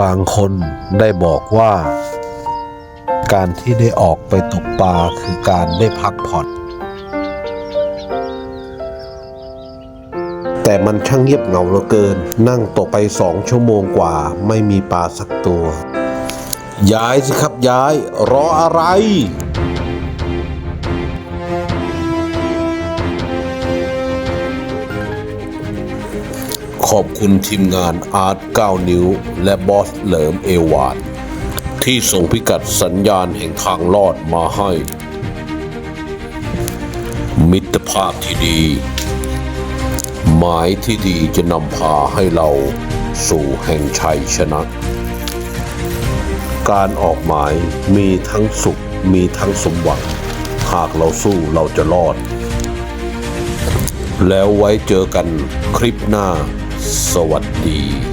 บางคนได้บอกว่า การที่ได้ออกไปตกปลาคือการได้พักผ่อน แต่มันช่างเงียบเหงาเหลือเกิน นั่งตกไปสองชั่วโมงกว่าไม่มีปลาสักตัว ย้ายสิครับย้ายรออะไร ขอบคุณทีมงานอาร์ต9นิ้ว และบอสเหลิมเอวานที่ส่งพิกัดสัญญาณแห่งทางลอดมาให้ มิตรภาพที่ดี หมายที่ดีจะนำพาให้เราสู่แห่งชัยชนะ การออกหมายมีทั้งสุขมีทั้งสมหวัง หากเราสู้เราจะรอด แล้วไว้เจอกันคลิปหน้า สวัสดี